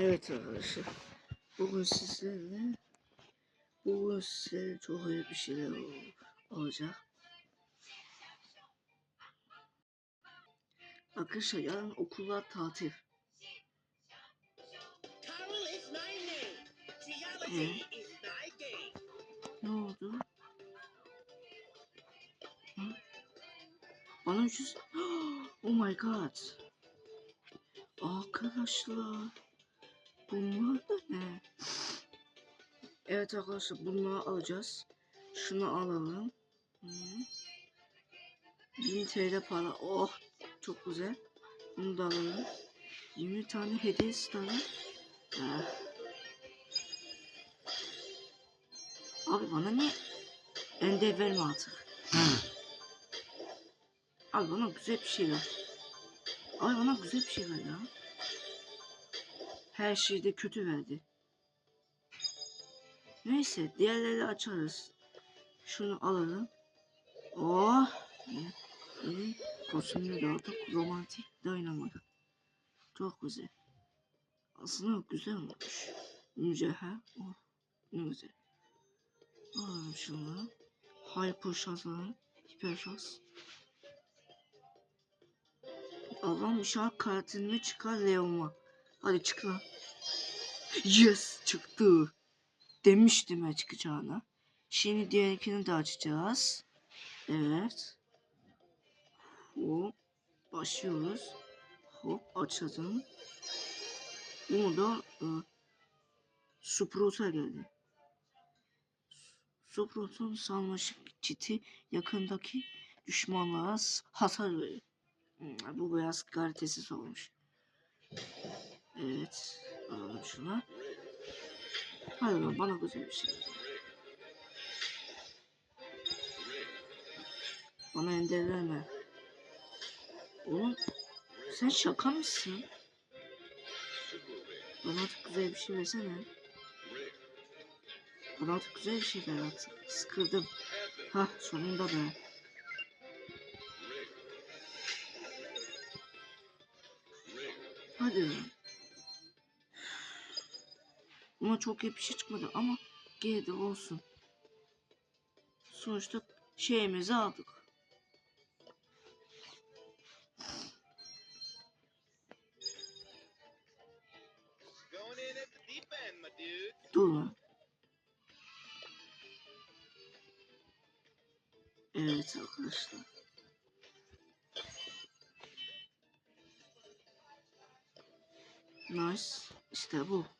Evet arkadaşlar. Bugün sizlerle bugün size çok iyi bir şeyler ol- olacak. Arkadaşlar yarın okullar tatil. Game. Ne oldu? Hı? Bana 300... Oh my god. Arkadaşlar. Bunlar da ne? Evet arkadaşlar bunları alacağız. Şunu alalım. Hı. 1000 TL para. Oh çok güzel. Bunu da alalım. 20 tane hediye starı. Ah. Abi bana niye ende verme artık. Abi bana güzel bir şey ver. Abi bana güzel bir şey ver ya. Her şeyi de kötü verdi. Neyse diğerleri açarız. Şunu alalım. Oh. Yeni, kostümünü de aldık. Romantik Dynamite. Çok güzel. Aslında güzel olmuş. Mücevher. Oh. Ne güzel. Alalım şunu. Hyper şans alalım. Hiper şans. Allah'ım inşallah kartını çıkar Leon'a. Hadi çık lan. Yes çıktı. Demiştim ya çıkacağına. Şimdi diğerkini de açacağız. Evet. Hop. Başlıyoruz. Hop açalım. Bunu da e, Sprout'a geldi. Sprout'un sarmaşık çiti yakındaki düşmanlara hasar veriyor. Hmm, bu biraz kalitesiz olmuş. Şuna. Hadi lan bana güzel bir şey. Bana ender verme. Oğlum sen şaka mısın? Bana artık güzel bir şey versene. Bana artık güzel bir şey ver artık. Sıkıldım. Hah sonunda be. Hadi lan. Ama çok iyi bir şey çıkmadı ama gene de olsun. Sonuçta şeyimizi aldık. Dur. Evet arkadaşlar. Nice. İşte bu.